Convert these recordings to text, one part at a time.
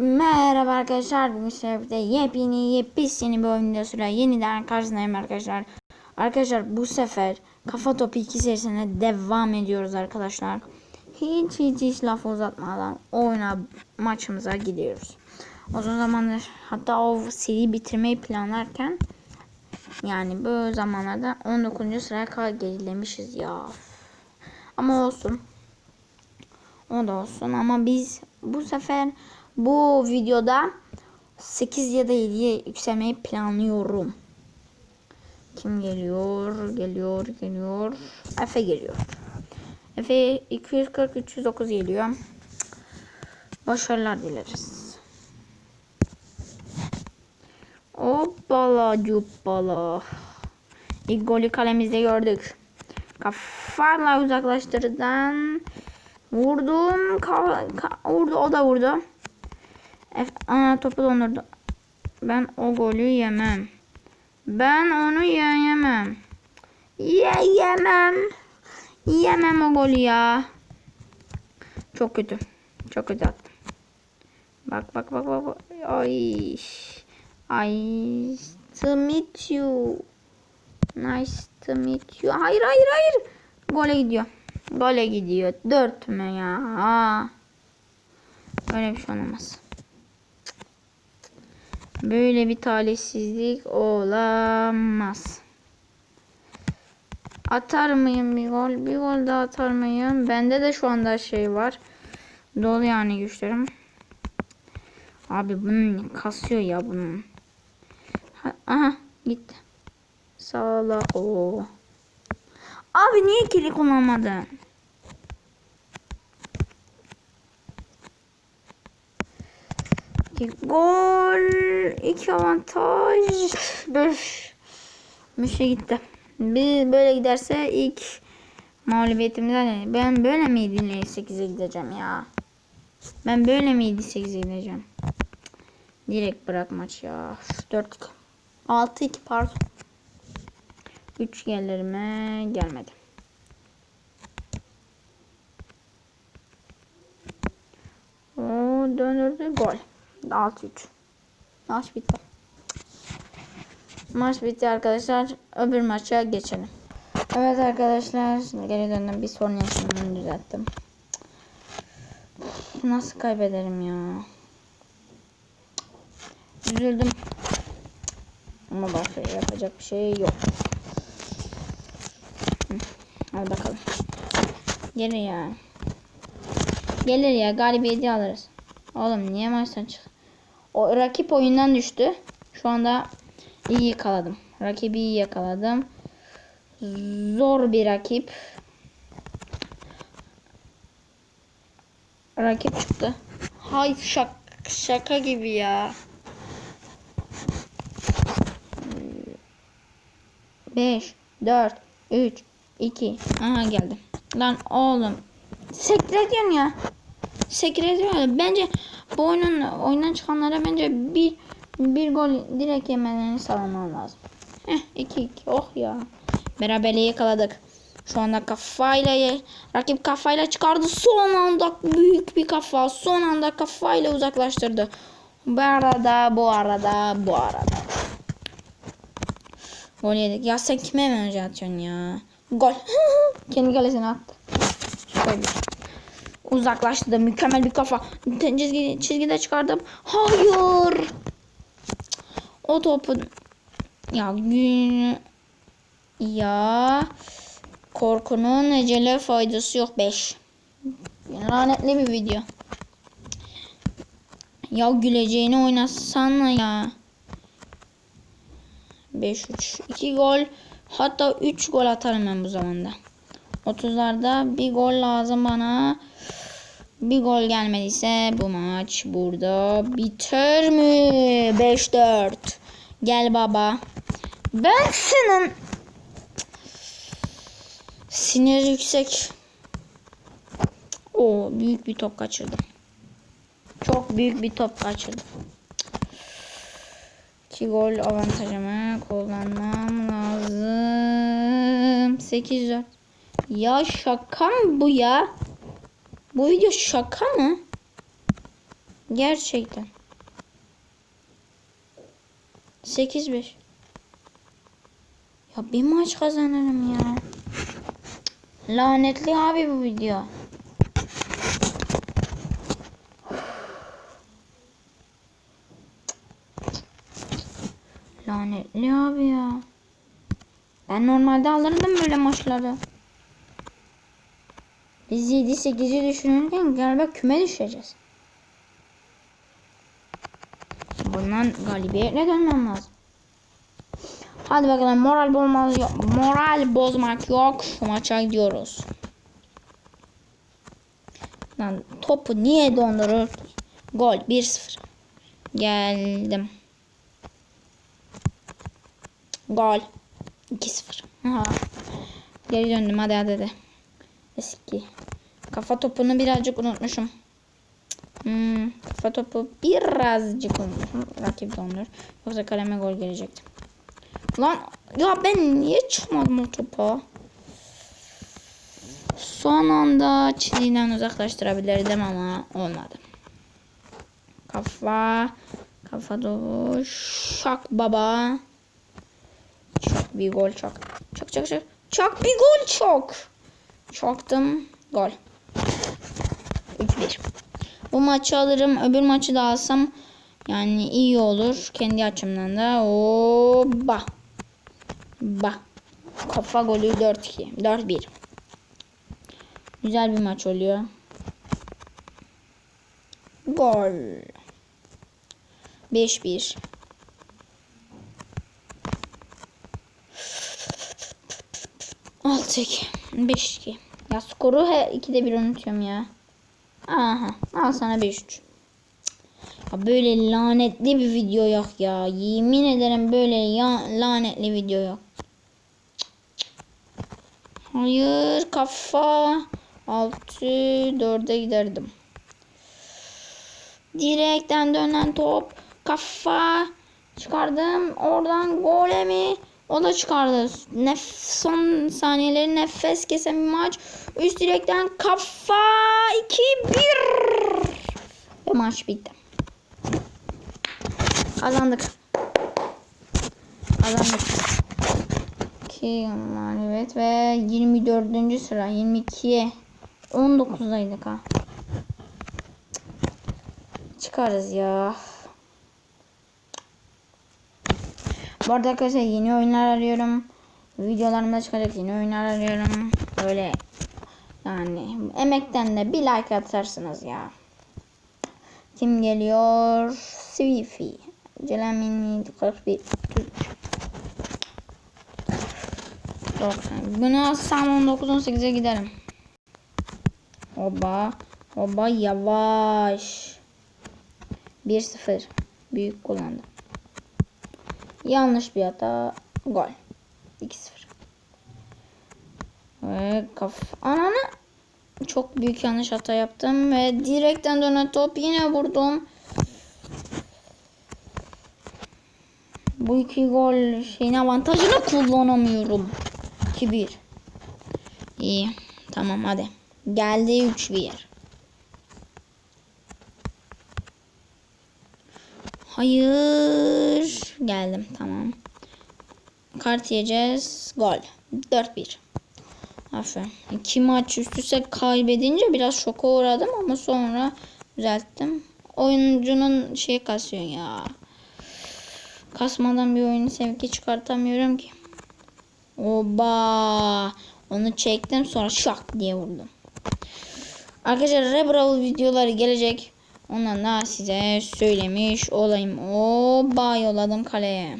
Merhaba arkadaşlar. Bugün sizlerle yepyeni yepyeni bir oyun videosuyla yeniden karşınızdayım arkadaşlar. Arkadaşlar bu sefer Kafa Topu 2 serisine devam ediyoruz arkadaşlar. Hiç hiç hiç laf uzatmadan oyuna maçımıza gidiyoruz. Uzun zamandır hatta o seri bitirmeyi planlarken yani bu zamanlarda 19. sıraya kadar gerilemişiz ya. Ama olsun. O da olsun ama biz bu sefer bu videoda 8 ya da 7'ye yükselmeyi planlıyorum. Kim geliyor? Geliyor, geliyor. Efe geliyor. Efe 240 309 geliyor. Başarılar dileriz. Hoppala cuppala. İlk golü kalemizde gördük. Kafayla uzaklaştırdan vurdum. Ka ka vurdu o da vurdu. F Aa, topu dondurdu. Ben o golü yemem. Ben onu yiyemem. Ye yemem. Yemem o golü ya. Çok kötü. Çok kötü attım. Bak bak bak. bak. Ay. Ay. To meet you. Nice to meet you. Hayır hayır hayır. Gole gidiyor. Gole gidiyor. Dört mü ya? Aa. Öyle bir şey olamaz. Böyle bir talihsizlik olamaz. Atar mıyım bir gol? Bir gol daha atar mıyım? Bende de şu anda şey var. Dolu yani güçlerim. Abi bunun kasıyor ya bunun. Ha, aha gitti. Sağla o. Abi niye ikili kullanmadın? İki gol. iki avantaj. Beş. Mişe gitti. Bir böyle giderse ilk mağlubiyetimizden ben böyle miydi 8'e gideceğim ya. Ben böyle miydi 8'e gideceğim. Direkt bırak maç ya. 4 6 2 pardon. 3 gelir? Gelmedi. O döndürdü gol. 6-3. Maç bitti. Maç bitti arkadaşlar. Öbür maça geçelim. Evet arkadaşlar. Şimdi geri döndüm. Bir sorun yaşadığımı düzelttim. Nasıl kaybederim ya? Üzüldüm. Ama başka yapacak bir şey yok. Hadi bakalım. Gelir ya. Gelir ya galibiyeti alırız. Oğlum niye maçtan çık? O rakip oyundan düştü. Şu anda iyi yakaladım. Rakibi iyi yakaladım. Zor bir rakip. Rakip çıktı. Hay şak şaka gibi ya. 5 4 3 2 Aha geldim. Lan oğlum. Sekrediyorsun ya. Sekrediyorsun. Bence bu oyunun oyundan çıkanlara bence bir bir gol direkt yemelerini sağlaman lazım. Heh 2 2 oh ya. Beraberliği yakaladık. Şu anda kafayla rakip kafayla çıkardı. Son anda büyük bir kafa. Son anda kafayla uzaklaştırdı. Bu arada bu arada bu arada. Gol yedik. Ya sen kime önce atıyorsun ya? Gol. Kendi kalesine attı. Şöyle. Da mükemmel bir kafa. Çizgi, çizgide çıkardım. Hayır. O topu ya gün ya korkunun ecele faydası yok 5. Lanetli bir video. Ya güleceğini oynasana ya. 5-3. 2 gol hatta 3 gol atarım ben bu zamanda. 30'larda bir gol lazım bana. Bir gol gelmediyse bu maç burada biter mi? 5-4. Gel baba. Ben senin sinir yüksek. O büyük bir top kaçırdım. Çok büyük bir top kaçırdım. 2 gol avantajımı kullanmam lazım. 8-4. Ya şaka mı bu ya? Bu video şaka mı? Gerçekten. 8-5. Ya bir maç kazanırım ya. Lanetli abi bu video. Lanetli abi ya. Ben normalde alırdım böyle maçları. Biz 7-8'i düşünürken galiba küme düşeceğiz. Bundan galibiyetle dönmem lazım. Hadi bakalım moral bozmak yok. Moral bozmak yok. Şu maça gidiyoruz. Lan topu niye dondurur? Gol 1-0. Geldim. Gol. 2-0. Aha. Geri döndüm hadi hadi hadi. Eski. Kafa topunu birazcık unutmuşum. Hmm, kafa topu birazcık unutmuşum. Rakip dondur. Yoksa kaleme gol gelecekti. Lan ya ben niye çıkmadım o topa? Son anda çizgiden uzaklaştırabilirdim ama olmadı. Kafa. Kafa dolu. Şak baba. Çok bir gol çok. Çok çok çok. Çok bir gol çok. Çaktım. Gol. 3-1. Bu maçı alırım. Öbür maçı da alsam yani iyi olur. Kendi açımdan da. Oba. Ba. Kafa golü 4-2. 4-1. Güzel bir maç oluyor. Gol. 5-1. Altı iki. Beş iki. Ya skoru he, ikide bir unutuyorum ya. Aha. Al sana beş üç. Ya böyle lanetli bir video yok ya. Yemin ederim böyle ya, lanetli video yok. Hayır kafa. 6 4'e giderdim. Direkten dönen top. Kafa. Çıkardım. Oradan gole mi? O da çıkardı. Nef son saniyeleri nefes kesen bir maç. Üst direkten kafa 2-1. Ve maç bitti. Kazandık. Kazandık. 2 mağlubiyet ve 24. sıra 22'ye 19'daydık ha. Çıkarız ya. Bu arada arkadaşlar yeni oyunlar arıyorum. Videolarımda çıkacak yeni oyunlar arıyorum. Böyle yani emekten de bir like atarsınız ya. Kim geliyor? Swifi. Celamini 41. Bunu alsam 19-18'e giderim. Oba. Oba yavaş. 1-0. Büyük kullandım. Yanlış bir hata. Gol. 2-0. Ve kaf... Ananı çok büyük yanlış hata yaptım ve direkten dönen top yine vurdum. Bu iki gol şeyin avantajını kullanamıyorum. 2-1. İyi. Tamam hadi. Geldi 3-1. Hayır. Geldim tamam. Kart yiyeceğiz. Gol. 4-1. Aferin. İki maç üst üste kaybedince biraz şoka uğradım ama sonra düzelttim. Oyuncunun şey kasıyor ya. Kasmadan bir oyunu sevki çıkartamıyorum ki. Oba. Onu çektim sonra şak diye vurdum. Arkadaşlar Rebrawl videoları gelecek. Ondan da size söylemiş olayım. Oba yolladım kaleye.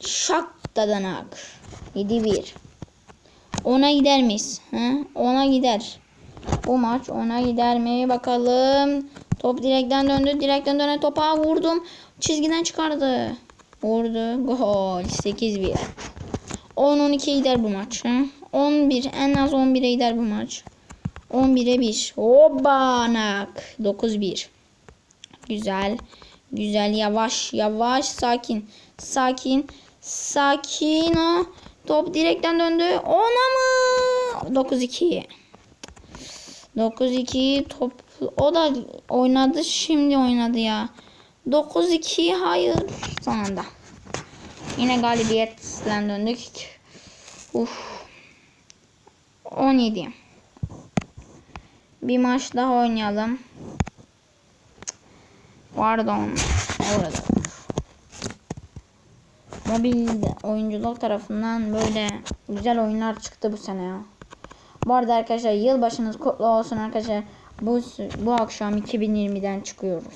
Şak dadanak. 7-1. Ona gider miyiz? He? Ona gider. Bu maç ona gider mi? Bakalım. Top direkten döndü. Direkten dönen topa vurdum. Çizgiden çıkardı. Vurdu. Gol. 8-1. 10-12 gider bu maç. He? 11. En az 11'e gider bu maç. 11'e 1. Obanak. 9-1. Güzel. Güzel. Yavaş. Yavaş. Sakin. Sakin. Sakin o. Top direkten döndü. Ona mı? 9-2. 9-2 top O da oynadı şimdi oynadı ya. 9-2 hayır sonunda. Yine galibiyetle döndük. Uf. 17. Bir maç daha oynayalım. Pardon. Orada. Mobil oyunculuk tarafından böyle güzel oyunlar çıktı bu sene ya. Bu arada arkadaşlar yılbaşınız kutlu olsun arkadaşlar. Bu bu akşam 2020'den çıkıyoruz.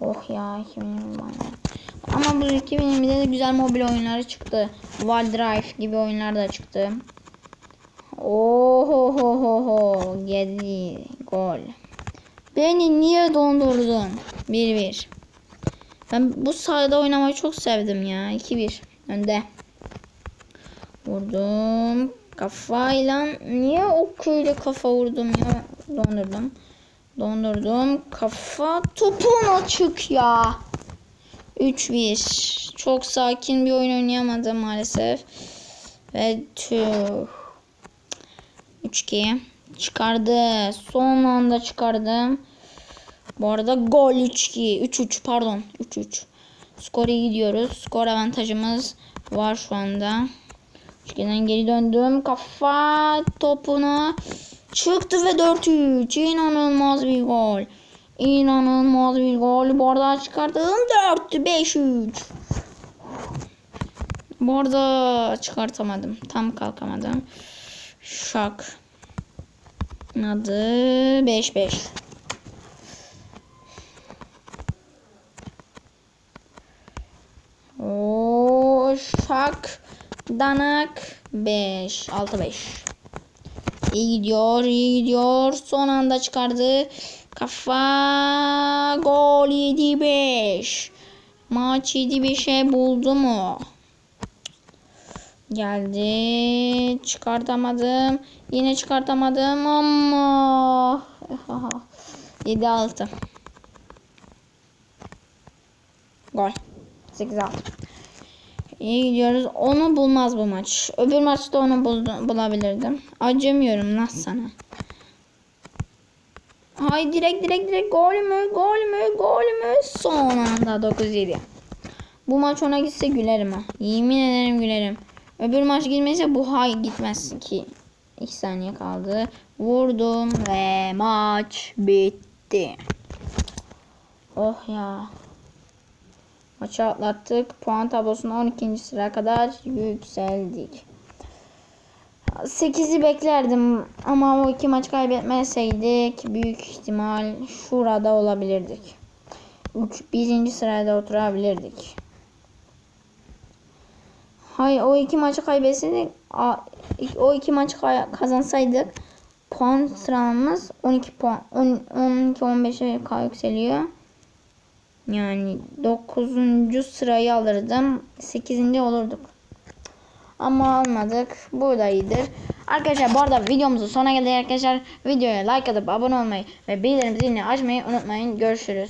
Oh ya 2020 bana. Ama bu 2020'de de güzel mobil oyunları çıktı. Wild Drive gibi oyunlar da çıktı. Oho ho ho ho geldi gol. Beni niye dondurdun? 1-1. Ben bu sahada oynamayı çok sevdim ya. 2-1 önde. Vurdum. Kafayla niye o köyle kafa vurdum ya? Dondurdum. Dondurdum. Kafa topun açık ya. 3-1. Çok sakin bir oyun oynayamadım maalesef. Ve tüh. 3-2. Çıkardı. Son anda çıkardım. Bu arada gol 3-2. 3-3 pardon. 3-3. Skora gidiyoruz. Skor avantajımız var şu anda. Üçgenden geri döndüm. Kafa topuna çıktı ve 4-3. İnanılmaz bir gol. İnanılmaz bir gol. Bu arada çıkardım. 4-5-3. Bu arada çıkartamadım. Tam kalkamadım. Şak. Adı 5-5. Oo, şak. Danak 5. 6 5. İyi gidiyor, iyi gidiyor. Son anda çıkardı. Kafa gol 7 5. Maç 7 5'e buldu mu? Geldi. Çıkartamadım. Yine çıkartamadım ama 7 6. Gol. 8 6. İyi gidiyoruz. Onu bulmaz bu maç. Öbür maçta onu buldu, bulabilirdim. Acımıyorum lan sana. Hay direkt direkt direkt gol mü gol mü gol mü son anda 9-7. Bu maç ona gitse gülerim ha. Yemin ederim gülerim. Öbür maç gitmese bu hay gitmez ki. 2 saniye kaldı. Vurdum ve maç bitti. Oh ya. Maçı atlattık. Puan tablosuna 12. sıra kadar yükseldik. 8'i beklerdim ama o iki maç kaybetmeseydik büyük ihtimal şurada olabilirdik. 3 birinci sırada oturabilirdik. Hayır o iki maçı kaybetseydik o iki maçı kazansaydık puan sıralamamız 12 puan 12 15'e yükseliyor. Yani 9. sırayı alırdım. 8. olurduk. Ama almadık. Bu da iyidir. Arkadaşlar bu arada videomuzun sona geldik arkadaşlar. Videoya like atıp abone olmayı ve bildirim zilini açmayı unutmayın. Görüşürüz.